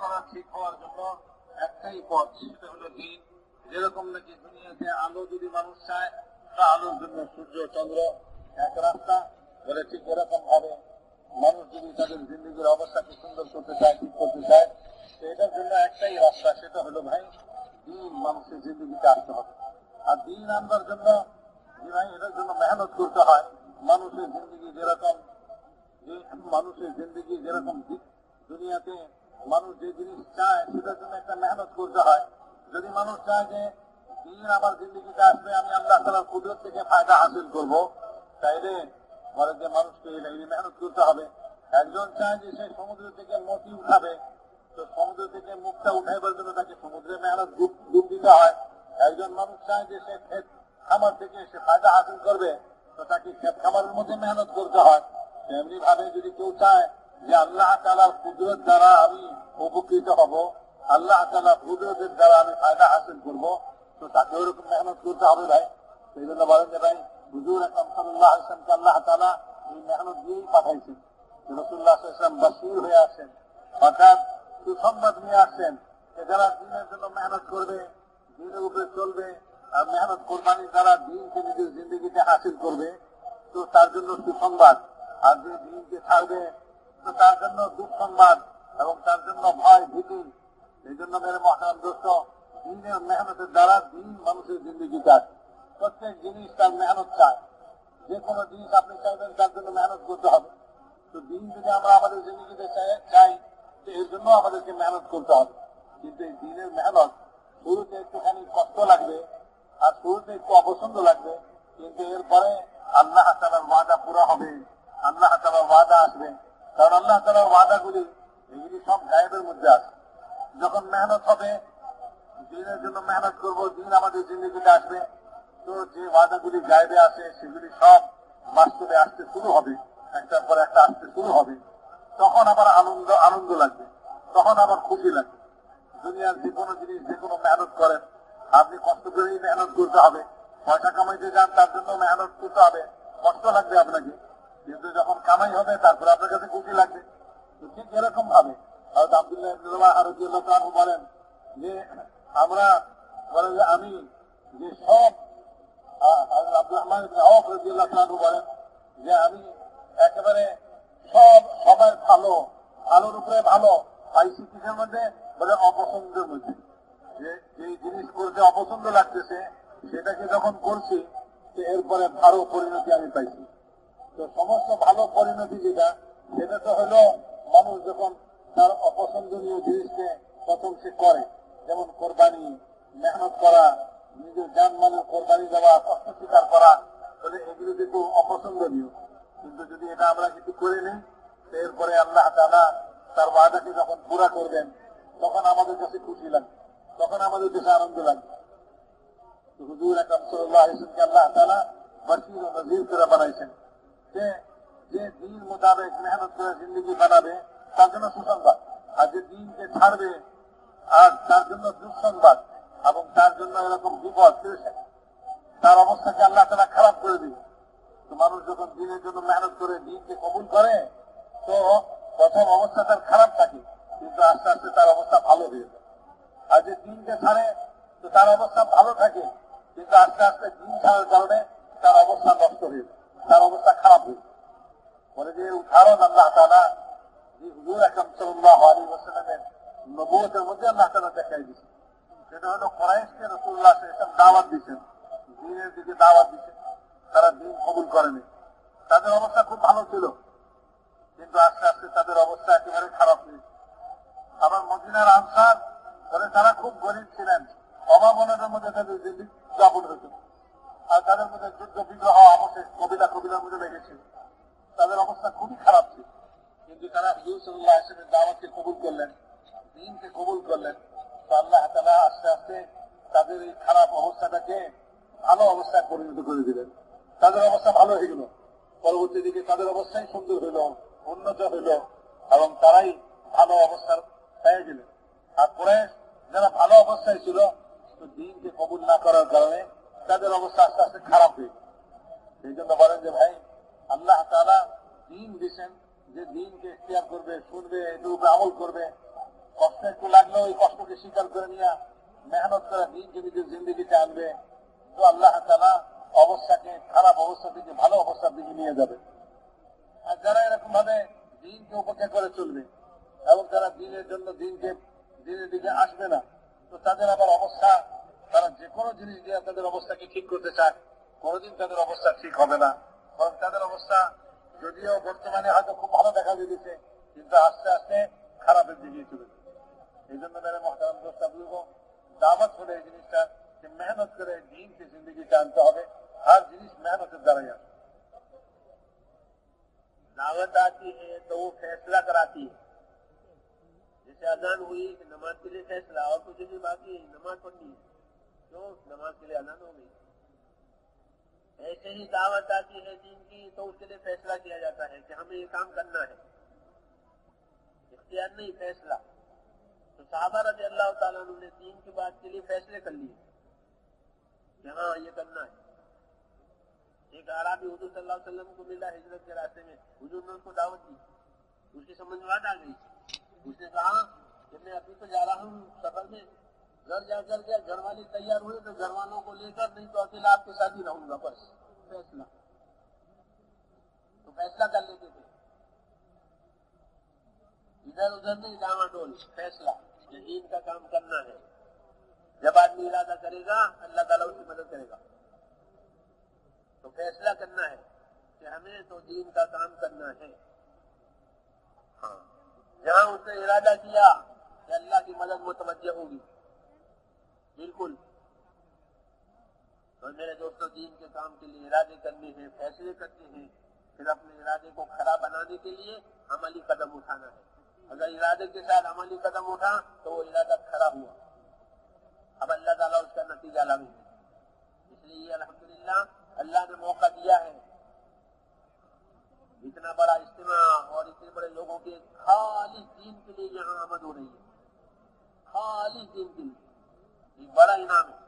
করা ঠিক হওয়ার জন্য একটাই পথ, সেটা হলো দিন। যেরকম নাকি দুনিয়াতে আলো যদি মানুষ চায়, তা আলোর জন্য সূর্য, চন্দ্র এক রাস্তা, বলে ঠিক এরকম ভাবে মানুষ যদি তাদের জিন্দগির অবস্থাকে সুন্দর করতে চায়, ঠিক করতে চায়, তো এটার জন্য একটাই রাস্তা, সেটা হলো ভাই, দিন মানুষের জিন্দগিতে আসতে হবে। আর দিন আনবার জন্য ভাই, এটার জন্য মেহনত করতে হয়। মানুষের জিন্দগি যেরকম, মানুষের জিন্দগি যেরকম দুনিয়াতে মানুষ যে জিনিস চায়, সেটার জন্য একটা মেহনত করতে হয়। যদি মানুষ চায় যে, দিন আমার জিন্দগিতে আসবে, আমি আল্লাহ তালার কুদরত থেকে ফায়দা হাসিল করব, তাইলে বলে যে মানুষকে এই মেহনত করতে হবে। একজন চায় যে সে সমুদ্র থেকে মতি উঠাবে, তো সমুদ্র থেকে মুখটা উঠাইবার জন্য তাকে সমুদ্রে মেহনত ডুব দিতে হয়। একজন মানুষ চায় যে সে ক্ষেত খামার থেকে সে ফায়দা হাসিল করবে, তো তাকে ক্ষেত খামারের মধ্যে মেহনত করতে হয়। তেমনি ভাবে যদি কেউ চায় যে আল্লাহ তালার কুদরত দ্বারা আমি উপকৃত হব, আল্লাহ তালা কুদরতের দ্বারা আমি ফায়দা হাসিল করব, তো তাকে ওরকম মেহনত করতে হবে ভাই। সেই জন্য বলেন যে ভাই, হুজুর আকরম সাল্লাহ আসলামকে আল্লাহ তালা এই মেহনত দিয়েই পাঠাইছেন। রসুল্লাহ ইসলাম বাসির হয়ে আসেন অর্থাৎ সুসংবাদ নিয়ে যে যারা দিনের জন্য মেহনত করবে, দিনের উপরে চলবে, আর মেহনত কোরবানির দ্বারা দিনকে নিজের জিন্দগিতে হাসিল করবে, তো তার জন্য সুসংবাদ। আর যে দিনকে ছাড়বে তো তার জন্য দুঃসংবাদ এবং তার জন্য ভয় ভীতি। এই জন্য মেরে মহান দোস্ত দিনের মেহনতের দ্বারা দিন মানুষের জিন্দগি যায় প্রত্যেক জিনিস তার মেহনত চায়। যে কোনো জিনিস আপনি চাইবেন, তার জন্য মেহনত করতে হবে। তো দিন যদি আমরা আমাদের জিন্দগিতে চাই তো এর জন্য আমাদেরকে মেহনত করতে হবে। কিন্তু এই দিনের মেহনত শুরুতে একটুখানি কষ্ট লাগবে, আর শুরুতে একটু অপছন্দ লাগবে। কিন্তু এরপরে আল্লাহ তালার ওয়াদা পুরো হবে। আল্লাহ তালার ওয়াদা আসবে। কারণ আল্লাহ তালার ওয়াদাগুলি এগুলি সব গায়েবের মধ্যে আছে। যখন মেহনত হবে দিনের জন্য মেহনত করব দিন আমাদের জিন্দগিতে আসবে। তো যে ওয়াদাগুলি গায়েবে আছে, সেগুলি সব বাস্তবে আসতে শুরু হবে। একটার পর একটা আসতে শুরু হবে। তখন আবার আনন্দ আনন্দ লাগবে। তখন আবার খুশি লাগবে। দুনিয়ার যে কোনো জিনিস যে কোনো মেহনত করেন, আপনি কষ্ট করেই মেহনত করতে হবে। পয়সা কামাইতে যান, তার জন্য মেহনত করতে হবে। কষ্ট লাগবে আপনাকে। কিন্তু যখন কামাই হবে, তারপর আপনার কাছে খুশি লাগবে। ঠিক এরকম ভাবে আবদুল্লাহ বলেন যে, আমরা বলেন যে আমি যে সব বলেন যে আমি একেবারে সব ভালো ভালো পাইছি কিসের মধ্যে, বলে অপছন্দের মধ্যে। যে জিনিস করতে অপছন্দ লাগতেছে, সেটাকে যখন এরপরে ভালো পরিণতি আমি পাইছি। তো সমস্ত ভালো পরিণতি যেটা, সেটা তো হলো মানুষ যখন তার অপছন্দনীয় জিনিসকে প্রথম সে করে, যেমন কোরবানি, মেহনত করা, নিজের যান মালের কোরবানি দেওয়া, কষ্ট স্বীকার করা, তাহলে এগুলো কিন্তু অপছন্দনীয়। কিন্তু যদি এটা আমরা কিছু করে নিই এরপরে আল্লাহ তালা তার ওয়াদাকে যখন পুরা করবেন, তখন আমাদের কাছে খুশি লাগবে, তখন আমাদের কাছে আনন্দ লাগবে। তো হুজুর আকরম সাল্লাহ আল্লাহ তালা ও নজির করে বানাইছেন। যে যে দিন মোতাবেক মেহনত করে জিন্দগি বানাবে তার জন্য সুসংবাদ। আর যে দিনকে ছাড়বে, আর তার জন্য দুঃসংবাদ, এবং তার জন্য এরকম বিপদ তার অবস্থাকে আল্লাহ তারা খারাপ করে দিবে? তো মানুষ যখন দিনের জন্য মেহনত করে, দিনকে কবুল করে, তো প্রথম অবস্থা তার খারাপ থাকে, কিন্তু আস্তে আস্তে তার অবস্থা ভালো হয়ে যায়। আর যে দিনকে ছাড়ে, তো তার অবস্থা ভালো থাকে, কিন্তু আস্তে আস্তে দিন ছাড়ার কারণে তার অবস্থা নষ্ট হয়ে যায় তার অবস্থা খারাপ হয়ে যায় উদাহরণ আল্লাহ তালা হুজুর আকরম নবুয়তের মধ্যে আল্লাহ তালা দেখাই দিচ্ছে সেটা হলো ইসলাম দাওয়াত দিনের দিকে দাওয়াত দিচ্ছেন তারা কবুল করেনি। তাদের অবস্থা খুব ভালো ছিল। কিন্তু আস্তে আস্তে তাদের অবস্থা একেবারে খারাপ হয়েছে আবার মদিনার আনসার বলে তারা খুব গরিব ছিলেন। অভাব অভাবনের মধ্যে তাদের যাপন হতো আর তাদের মধ্যে যুদ্ধ বিগ্রহ অবশ্যই কবিতা কবিতার মধ্যে লেগেছিল তাদের অবস্থা খুবই খারাপ ছিল। কিন্তু তারা হুজুর সাল্লাহ আসলামের দাওয়াতকে কবুল করলেন, দিনকে কবুল করলেন। তো আল্লাহ তালা আস্তে আস্তে তাদের এই খারাপ অবস্থাটাকে ভালো অবস্থায় পরিণত করে দিলেন। তাদের অবস্থা ভালো হয়ে গেল। পরবর্তী দিকে তাদের অবস্থাই সুন্দর হইল, উন্নত হইল এবং তারাই ভালো অবস্থার পেয়ে গেলেন। আর পরে যারা ভালো অবস্থায় ছিল, তো দিনকে কবুল না করার কারণে তাদের অবস্থা আস্তে আস্তে খারাপ হয়ে। এই জন্য বলেন যে ভাই আল্লাহ তারা দিন দিয়েছেন যে দিনকে ইতিহার করবে, শুনবে, এটার উপরে আমল করবে। কষ্ট একটু লাগল ওই কষ্টকে স্বীকার করে নিয়ে মেহনত করে দিনকে নিজের জিন্দগিতে আনবে। তো আল্লাহ তালা অবস্থাকে খারাপ অবস্থা থেকে ভালো অবস্থার দিকে নিয়ে যাবে। আর যারা এরকম ভাবে দিনকে উপেক্ষা করে চলবে এবং তারা দিনের জন্য দিনকে, দিনের দিকে আসবে না, তো তাদের আবার অবস্থা, তারা যে কোনো জিনিস দিয়ে তাদের অবস্থাকে ঠিক করতে চায়, কোনোদিন তাদের অবস্থা ঠিক হবে না। কারণ তাদের অবস্থা যদিও বর্তমানে হয়তো খুব ভালো দেখা দিয়েছে কিন্তু আস্তে আস্তে খারাপের দিকে চলে যাবে এই জন্য মেরে মহতারাম দোস্তা বুঝবো দাওয়াত হলে এই জিনিসটা যে মেহনত করে দিনকে জিন্দগিতে আনতে হবে আর জিনিস মেহনতের দ্বারাই আসে दावत आती है तो वो फैसला कराती है जैसे अजान हुई कि नमाज के लिए फैसला और कुछ नहीं बाकी है, नमाज पढ़नी है क्यों नमाज के लिए अजान हो गई ऐसे ही दावत आती है दिन की तो उसके लिए फैसला किया जाता है कि हमें ये काम करना है। इख्तियार नहीं, फैसला। तो साहबा रज़ी अल्लाह ताला ने दीन की बात के लिए फैसले कर लिए। हाँ ये करना है। एक आराबी हजूर सल्लल्लाहु अलैहि वसल्लम को मिला हिजरत के रास्ते में। हुजूर ने उसको दावत दी। उसकी समझ में बात आ गई। उसने कहा, कि मैं अभी तो जा रहा हूँ सफ़र में। घर जा कर के घर वाले तैयार हुए तो घर वालों को लेकर नहीं तो अकेला आपके साथ ही रहूँगा, बस। फैसला। तो फैसला कर लेते थे। इधर उधर नहीं डामाडोल फैसला। ये का काम करना है। जब आदमी इरादा करेगा, अल्लाह ताला उसकी मदद करेगा। तो फैसला करना है कि हमें तो दीन का काम करना है। हाँ। जहाँ उसने इरादा किया कि अल्लाह की मदद मुतवजह होगी। बिल्कुल। तो मेरे दोस्तों, दीन के काम के लिए इरादे करने हैं, फैसले करने हैं। फिर अपने इरादे को खरा बनाने के लिए अमली कदम उठाना है। अगर इरादे के साथ अमली कदम उठा तो वो इरादा खरा हुआ। अब अल्लाह ताला उसका नतीजा लाएँगे इसलिए अल्हम्दुलिल्लाह, अल्लाह ने मौका दिया है। इतना बड़ा इज्तिमा और इतने बड़े लोगों के खाली दीन के लिए यहाँ आमद हो रही है। खाली दीन के लिए। एक बड़ा इनाम है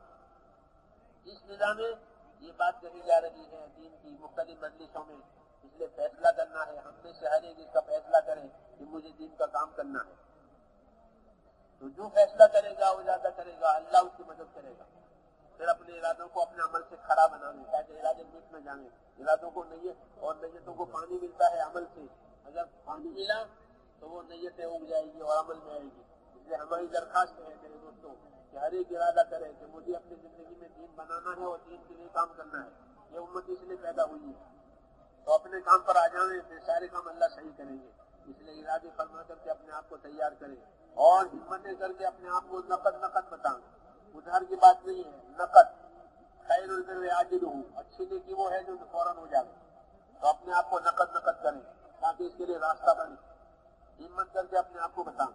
इस निज़ाम में ये बात कही जा रही है दीन की मुख्तलिफ़ मजलिसों में, इसलिए फैसला करना है। हम से हर एक इसका फैसला करे कि मुझे दीन का काम करना है। तो जो फैसला करेगा, वो ज़्यादा करेगा। अल्लाह उसकी मदद करेगा। फिर अपने इरादों को अपने अमल से खड़ा बनाने ताकि इरादे मिट न जाने इरादों को नैयत और नैयतों को पानी मिलता है अमल से। अगर पानी मिला तो वो नैयतें उग जाएगी और अमल में आएगी। इसलिए हमारी दरखास्त है मेरे दोस्तों, कि हर एक इरादा करे कि मुझे अपनी ज़िंदगी में दीन बनाना है और दीन के लिए काम करना है। ये उम्मत इसलिए पैदा हुई है। तो अपने काम पर आ जाए, फिर सारे काम अल्लाह सही करेंगे। इसलिए इरादे फरमा करके अपने आप को तैयार करें और हिम्मतें करके अपने आप को नकद नकद बताएँ। उधार की बात नहीं है, नकद। खैर आजिर हूँ अच्छी नेकी वो है जो फ़ौरन हो जाए। तो अपने आप को नकद नकद करें, ताकि इसके लिए रास्ता बने। हिम्मत करके अपने आप को बताएँ।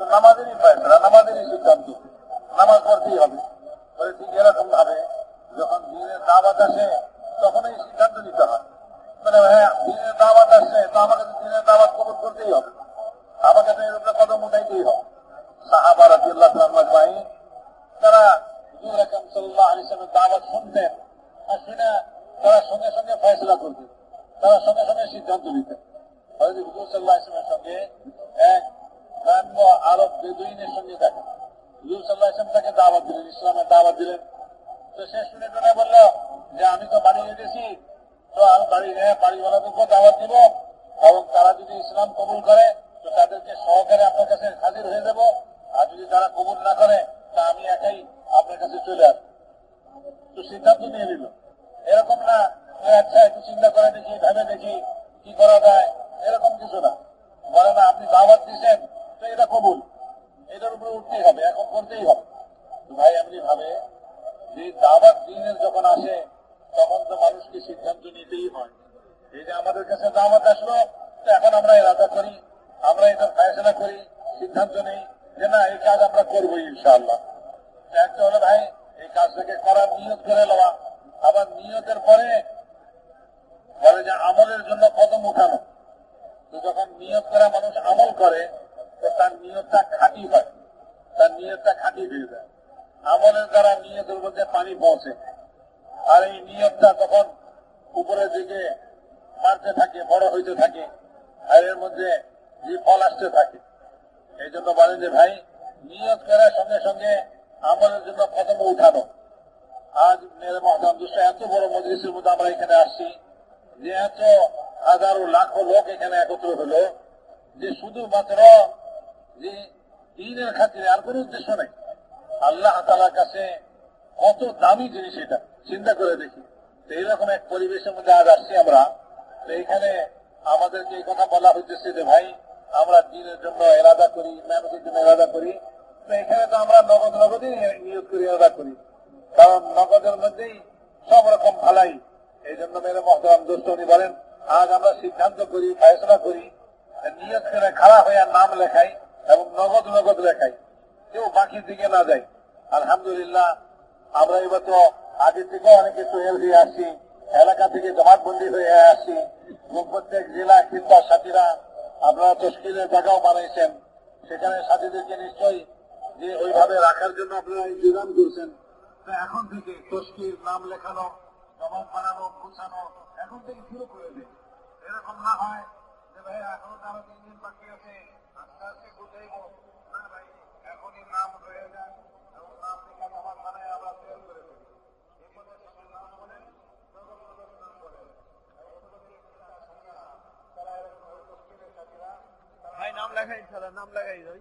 নামাজেরই ফয়সলা নামাজেরই সিদ্ধান্ত। নামাজ পড়তেই হবে। বলে ঠিক এরকম ভাবে যখন দিনের দাবাত আসে তখন এই সিদ্ধান্ত নিতে হয়। মানে হ্যাঁ দিনের দাবাত আসছে তো আমাকে দিনের দাবাত কবর করতেই হবে আমাকে তো এর উপরে কদম উঠাইতেই হবে সাহাবা রাদিয়াল্লাহু তাআলা আজমাইন তারা হুজুর আকরাম সাল্লাল্লাহু আলাইহি ওয়াসাল্লামের দাওয়াত শুনতেন আর শুনে তারা সঙ্গে সঙ্গে ফয়সলা করতেন তারা সঙ্গে সঙ্গে সিদ্ধান্ত নিতেন হযরত হুজুর সাল্লাল্লাহু আলাইহি ওয়াসাল্লামের সঙ্গে এক গ্রাম্য আরব বেদুইনের সঙ্গে দেখা হুজুর সাল্লাল্লাহু আলাইহি ওয়াসাল্লাম তাকে দাওয়াত দিলেন। তো শুনে টুনে বলল যে, আমি তো বাড়ি এসেছি, তো আমি বাড়ি বাড়িওয়ালাদেরকে দাওয়াত দিব এবং তারা যদি ইসলাম কবুল করে, তো তাদেরকে সহকারে আপনার কাছে হাজির হয়ে যাব। আর যদি তারা কবুল না করে, তা আমি একাই আপনার কাছে চলে আসব। তো সিদ্ধান্ত নিয়ে নিল। এরকম না আচ্ছা একটু চিন্তা করে দেখি, ভেবে দেখি কি করা যায়। এরকম কিছু না। বলে, না, আপনি দাওয়াত দিচ্ছেন তো এটা কবুল। এটার উপরে উঠতেই হবে, এখন করতেই হবে। ভাই এমনি ভাবে যে দাওয়াত দিনের যখন আসে, তখন তো মানুষকে সিদ্ধান্ত নিতেই হয়। এই যে আমাদের কাছে দাওয়াত আসলো, তো এখন আমরা এরাদা করি, আমরা এটা ফেসলা করি, সিদ্ধান্ত নেই যে না, এই কাজ আমরা করব ইনশাআল্লাহ। একটা হলো, ভাই, এই কাজটাকে করার নিয়ত করে নেওয়া আবার নিয়তের পরে বলে যে আমলের জন্য কদম উঠানো। তো যখন নিয়ত করা মানুষ আমল করে, তো তার নিয়তটা খাঁটি হয়, তার নিয়তটা খাঁটি হয়ে যায়। আমলের দ্বারা নিয়তের মধ্যে পানি পৌঁছে। আর এই নিয়তটা তখন উপরের দিকে বাড়তে থাকে, বড় হইতে থাকে, আর এর মধ্যে যে ফল আসতে থাকে। এই জন্য বলেন যে, ভাই, নিয়ত করার সঙ্গে সঙ্গে আমলের জন্য কদম উঠানো। আজ মেরে মহতাম দুশো এত বড় মজলিসের মধ্যে আমরা এখানে আসছি যে, এত হাজারো লাখো লোক এখানে একত্র হলো যে, শুধুমাত্র যে দিনের খাতিরে, আর কোনো উদ্দেশ্য নেই। আল্লাহ তালার কাছে কত দামি জিনিস এটা। চিন্তা করে দেখি। এইরকম এক পরিবেশের মধ্যে আজ আসছি আমরা। তো এখানে আমাদেরকে এই কথা বলা হইতেছে যে, ভাই, আমরা দিনের জন্য এরাদা করি, মেহনতের জন্য এরাদা করি। এখানে তো আমরা নগদ নগদই নিয়োগ করি, এরাদা করি। কারণ নগদের মধ্যেই সব রকম ভালাই। এই জন্য মেরে মহতরাম দোস্ত উনি বলেন, আজ আমরা সিদ্ধান্ত করি, ফয়সলা করি নিয়ত করে খাড়া হয়ে নাম লেখাই এবং নগদ নগদ লেখাই। কেউ বাকির দিকে না যায়। আলহামদুলিল্লাহ, আমরা এবার তো আগে থেকে অনেকে তৈরি হয়ে আসছি। এলাকা থেকে জমাটবন্দি হয়ে আসছি। এবং প্রত্যেক জেলা কিংবা সাথীরা আপনারা তস্কিলের জায়গাও বানাইছেন। সেখানে সাথীদেরকে নিশ্চয়ই যে ওইভাবে রাখার জন্য আপনারা ইন্তজাম করছেন। এখন থেকে তস্কির নাম লেখানো, জমাট বানানো, গুছানো, এখন থেকে শুরু করে দিন। এরকম না হয় যে ভাই, এখনও তো তিন দিন বাকি আছে, আস্তে আস্তে গুছাইব না ভাই এখনই নাম হয়ে যায় এবং নাম লেখা জমাট বানায় আমরা তৈরি করে দিই এই পদ্ধতি সে নাম বলে নগদ নগদ নাম বলে ভাই নাম লেখাই ইনশাল্লাহ নাম লেখাই যাই